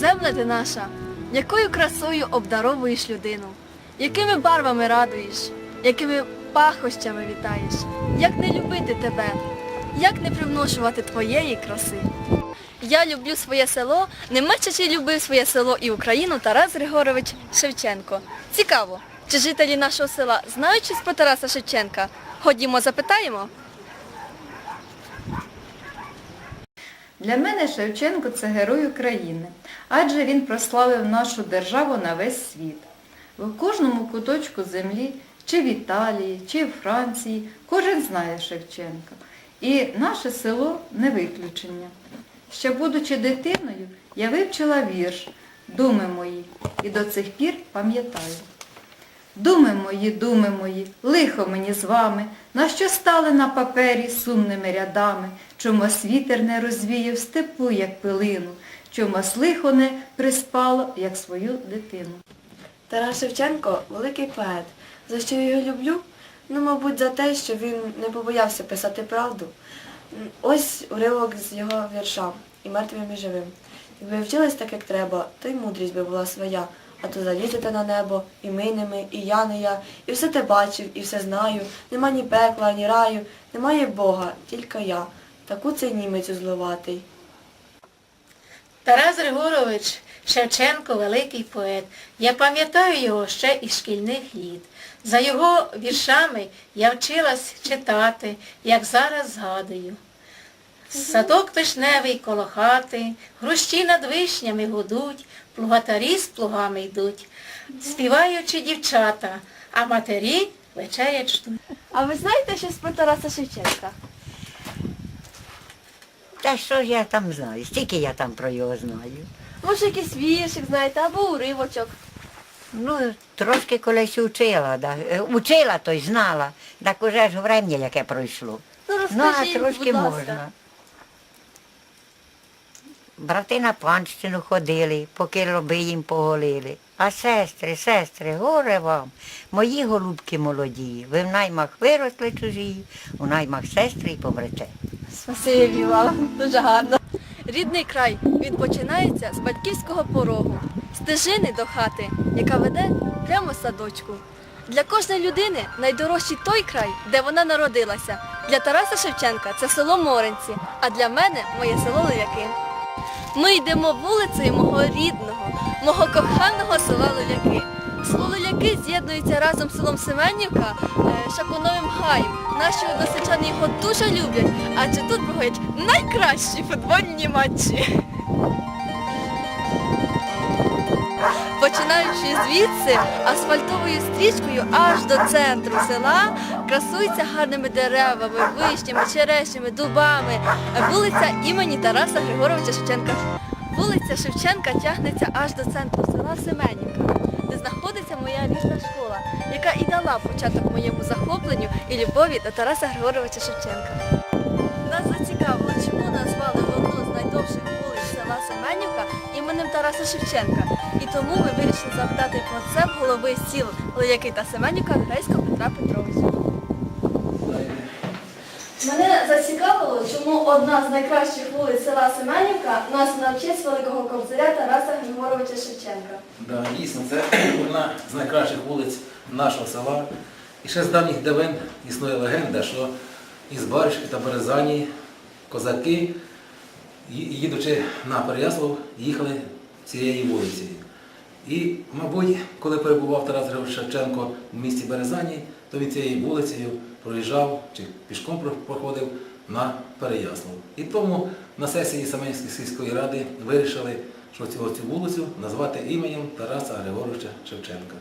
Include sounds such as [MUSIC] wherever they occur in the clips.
Земля ти наша, якою красою обдаровуєш людину, якими барвами радуєш, якими пахощами вітаєш, як не любити тебе, як не привношувати твоєї краси. Я люблю своє село, не менше чи любив своє село і Україну Тарас Григорович Шевченко. Цікаво, чи жителі нашого села знають щось про Тараса Шевченка? Ходімо, запитаємо. Для мене Шевченко це герой України, адже він прославив нашу державу на весь світ. В кожному куточку землі, чи в Італії, чи в Франції, кожен знає Шевченка. І наше село не виключення. Ще будучи дитиною, я вивчила вірш Думи мої і до цих пір пам'ятаю. Думи мої, думи мої, лихо мені з вами, на що стали на папері сумними рядами, чомусь вітер не розвіяв степу, як пилину, чомусь лихо не приспало, як свою дитину. Тарас Шевченко великий поет. За що його люблю? Ну, мабуть, за те, що він не побоявся писати правду. Ось уривок з його вірша і мертвим і живим. Якби вчились так, як треба, то й мудрість би була своя. А то залізете на небо, і ми не ми, і я не я, і все те бачив, і все знаю. Нема ні пекла, ні раю, немає Бога, тільки я. Таку цей німець зловатий. Тарас Григорович Шевченко великий поет. Я пам'ятаю його ще із шкільних літ. За його віршами я вчилась читати, як зараз згадую. Садок вишневий коло хати, грущі над вишнями гудуть, плугатарі з плугами йдуть, співаючи дівчата, а матері вечерять ждуть. А ви знаєте щось про Тараса Шевченка? Та що ж я там знаю? Стільки я там про його знаю. Може, якийсь віршик, знаєте, або уривочок. Ну, трошки колись учила, да. е, учила, то й знала. Так уже ж врем'я, яке пройшло. Ну, Ну, а розкажіть, трошки будь ласка. можна. Брати на панщину ходили, поки лоби їм поголили. А сестри, сестри, горе вам, мої голубки молоді, ви в наймах виросли чужі, у наймах сестри й помрете. Спасибі вам, дуже гарно. Рідний край він починається з батьківського порогу, стежини до хати, яка веде прямо з садочку. Для кожної людини найдорожчий той край, де вона народилася. Для Тараса Шевченка це село Моренці, а для мене моє село Лев'яки. Ми йдемо вулицею мого рідного, мого коханого села Луляки. Село Луляки з'єднується разом з селом Семенівка е, Шакуновим Гаєм. Наші односельчани його дуже люблять, адже тут проходять найкращі футбольні матчі. Починаючи звідси асфальтовою стрічкою аж до центру села, красується гарними деревами, вишнями, черешнями, дубами. Вулиця імені Тараса Григоровича Шевченка. Вулиця Шевченка тягнеться аж до центру села Семенівка, де знаходиться моя рідна школа, яка і дала початок моєму захопленню і любові до Тараса Григоровича Шевченка. Нас зацікавило, чому назвали одну з найдовших Семенівка іменем Тараса Шевченка. І тому ми вирішили запитати про це голови сіл Лояки та Семенівка Грейського Петра Петровича. Мене зацікавило, чому одна з найкращих вулиць села Семенівка названа в честь великого кобзаря Тараса Григоровича Шевченка. Да, дійсно, це [CLEARS THROAT] одна з найкращих вулиць нашого села. І ще з давніх давен існує легенда, що із Баришки та Березані козаки, їдучи на Переяслав, їхали цією вулицею. І, мабуть, коли перебував Тарас Шевченко в місті Березані, то він цією вулицею проїжджав чи пішком проходив на Переяслав. І тому на сесії Семенівської сільської ради вирішили, що цю вулицю назвати іменем Тараса Григоровича Шевченка.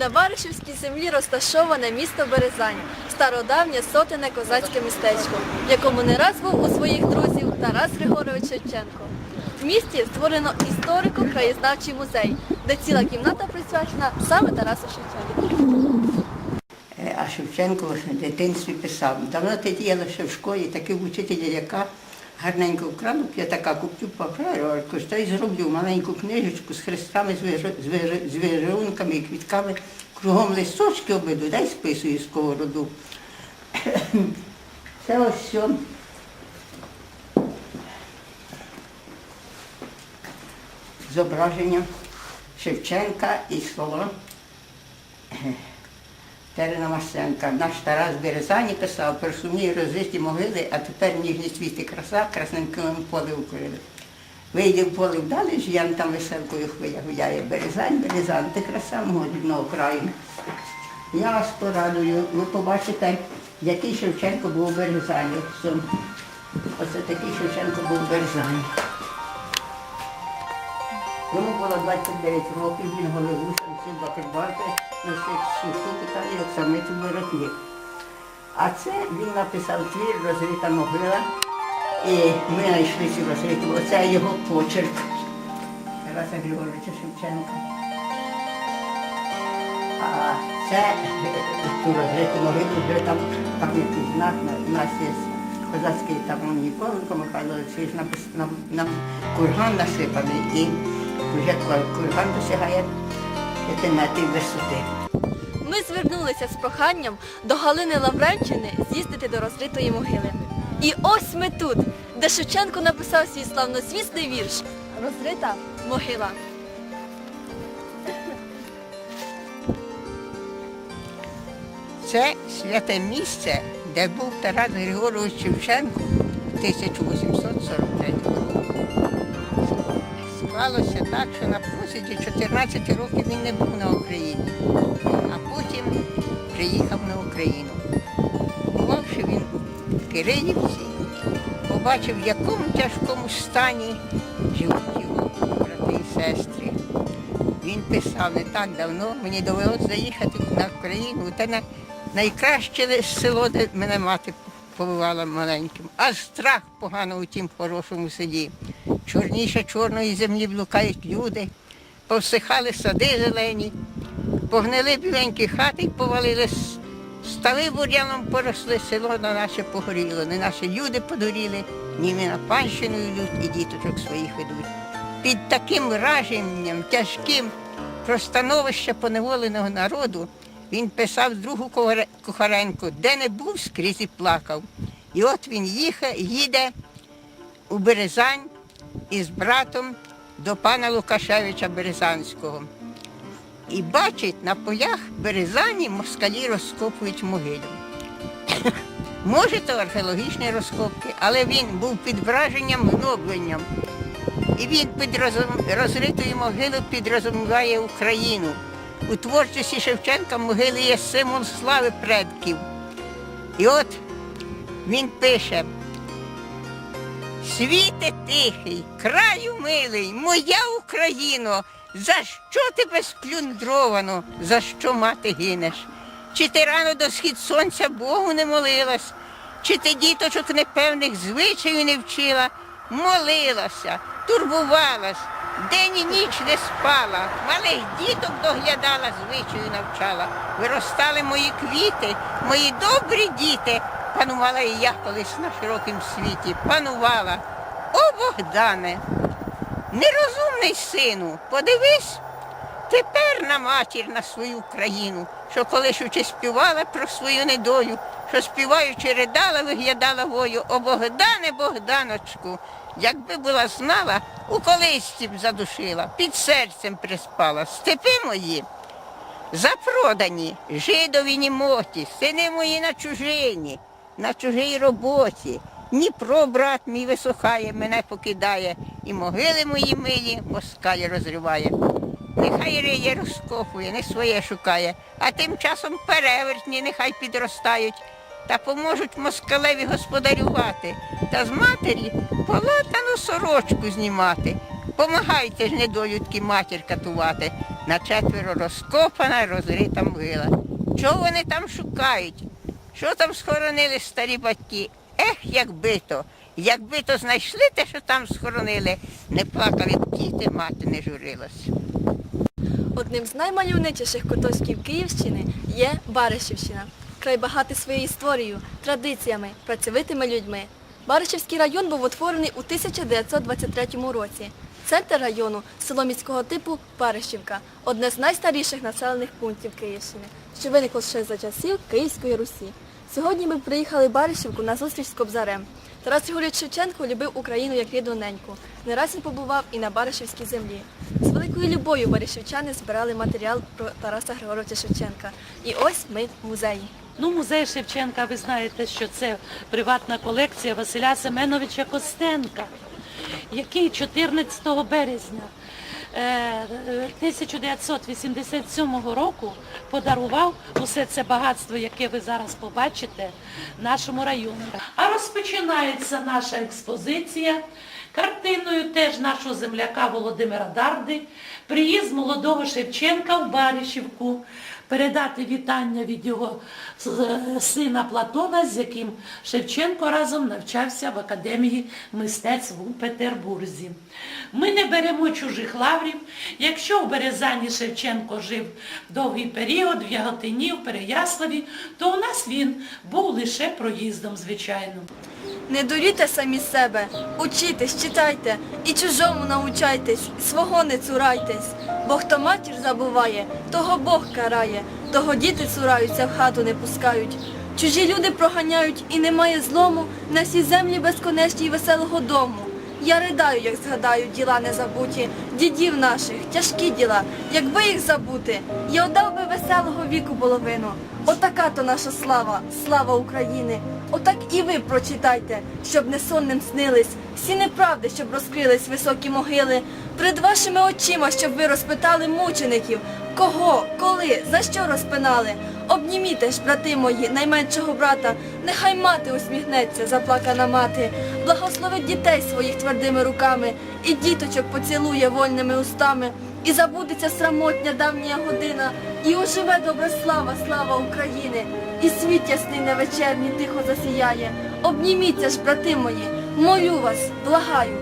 На Баришівській землі розташоване місто Березань, стародавнє сотене козацьке містечко, в якому не раз був у своїх друзів Тарас Григорович Шевченко. В місті створено історико-краєзнавчий музей, де ціла кімната присвячена саме Тарасу Шевченку. Е, А Шевченко в дитинстві писав. Давно ти діяла ще в школі, такий учитель, яка гарненько вкраду, я така куплю паперу, та й зроблю маленьку книжечку з хрестами, з візерунками і квітками. Кругом листочки обиду, дай списую з кого роду. [COUGHS] Це ось що. зображення Шевченка і слова Терена Масенка. Наш Тарас Березані писав про сумні розриті могили, а тепер ніжні цвіти краса, красненьким поле укрили. Вийде в поле вдалі, ж ян там веселкою хвиля гуляє. Березань, березань, ти краса мого рідного краю. Я вас порадую, ви побачите, який Шевченко був у Березані. Оце такий Шевченко був у Березані. Йому було 29 років, він голевуша, носив бакенбарки, питання, як самицю воротник. А це він написав твір Розрита могила. І ми знайшли цю розриту. Оце його почерк Тараса Григоровича Шевченка. А це е, ту розриту могилу вже там пам'ятний знак. У нас є козацький там Ніколенко Михайло Олексійович нам курган насипаний і вже курган досягає 5 метрів висоти. Ми звернулися з проханням до Галини Лавренчини з'їздити до розритої могили. І ось ми тут, де Шевченко написав свій славнозвісний вірш Розрита могила. Це святе місце, де був Тарас Григорович Шевченко в 1843 році. Склалося так, що на протязі 14 років він не був на Україні, а потім приїхав на Україну. Бувавши він в Кирилівці, побачив, в якому тяжкому стані живуть його брати і сестри. Він писав не так давно, мені довелося заїхати на Україну, та на найкраще село, де мене мати побувала маленьким. Аж страх погано у тім хорошому селі. Чорніше чорної землі блукають люди, повсихали сади зелені, погнили біленькі хати й повалили с- стави бур'яном поросли, село на наше погоріло, не наші люди подуріли, ні ми на панщину йдуть і діточок своїх ведуть під таким враженням тяжким про становище поневоленого народу він писав другу Кухаренку, де не був скрізь і плакав. І от він їхав, їде у Березань із братом до пана Лукашевича Березанського. І бачить, на полях Березані москалі розкопують могилу. [LAUGHS] Може, то археологічні розкопки, але він був під враженням гнобленням. І він під розритою могилою підрозуміває Україну. У творчості Шевченка могили є символ слави предків. І от він пише: Світе тихий, краю милий, моя Україно, за що тебе сплюндровано, за що мати гинеш? Чи ти рано до схід сонця Богу не молилась, чи ти діточок непевних звичаїв не вчила? Молилася, турбувалась, день і ніч не спала, малих діток доглядала, звичаю навчала. Виростали мої квіти, мої добрі діти. Панувала і я колись на широкім світі, панувала. О, Богдане, нерозумний сину, подивись, Тепер на матір на свою країну, що колись учи співала про свою недолю, що співаючи ридала, виглядала вою. О Богдане, Богданочку, якби була знала, у колисці б задушила, під серцем приспала. Степи мої, запродані, жидові німоті, сини мої на чужині, на чужій роботі. Дніпро, брат мій висохає, мене покидає, і могили мої милі москаль розриває. Нехай риє розкопує, не своє шукає, а тим часом перевертні нехай підростають та поможуть москалеві господарювати, та з матері полатану сорочку знімати. Помагайте ж недолюдки матір катувати, на четверо розкопана, розрита могила. Чого вони там шукають? Що там схоронили старі батьки? Ех, якби то, якби то знайшли те, що там схоронили, не плакали б діти, мати не журилась. Одним з наймальовничіших куточків Київщини є Баришівщина. Край багатий своєю історією, традиціями, працьовитими людьми. Баришівський район був утворений у 1923 році. Центр району село міського типу Баришівка одне з найстаріших населених пунктів Київщини, що виникло ще за часів Київської Русі. Сьогодні ми приїхали в Баришівку на зустріч з Кобзарем. Тарас Григорович Шевченко любив Україну як рідну неньку. Не раз він побував і на Баришівській землі. З великою любов'ю баришівчани збирали матеріал про Тараса Григоровича Шевченка. І ось ми в музеї. Ну, музей Шевченка, ви знаєте, що це приватна колекція Василя Семеновича Костенка, який 14 березня 1987 року подарував усе це багатство, яке ви зараз побачите, нашому району. А розпочинається наша експозиція картиною теж нашого земляка Володимира Дарди, приїзд молодого Шевченка в Баришівку, передати вітання від його сина Платона, з яким Шевченко разом навчався в Академії мистецтв у Петербурзі. Ми не беремо чужих лаврів. Якщо в Березані Шевченко жив довгий період, в Яготині, в Переяславі, то у нас він був лише проїздом, звичайно. Не дуріте самі себе, учітесь, читайте і чужому научайтесь, свого не цурайтесь. Бо хто матір забуває, того Бог карає, того діти цураються, в хату не пускають. Чужі люди проганяють і немає злому на всій землі безконечній веселого дому. Я ридаю, як згадаю діла незабуті, дідів наших, тяжкі діла, якби їх забути, я отдав би веселого віку половину. Отака то наша слава, слава України. Отак і ви прочитайте, щоб не сонним снились, всі неправди, щоб розкрились високі могили, перед вашими очима, щоб ви розпитали мучеників, кого, коли, за що розпинали. Обніміте ж, брати мої, найменшого брата, нехай мати усміхнеться, заплакана мати, благословить дітей своїх твердими руками, і діточок поцілує вольними устами, і забудеться срамотня давня година, і оживе добра слава, слава України, і світ ясний на вечерні тихо засіяє. Обніміться ж, брати мої, молю вас, благаю,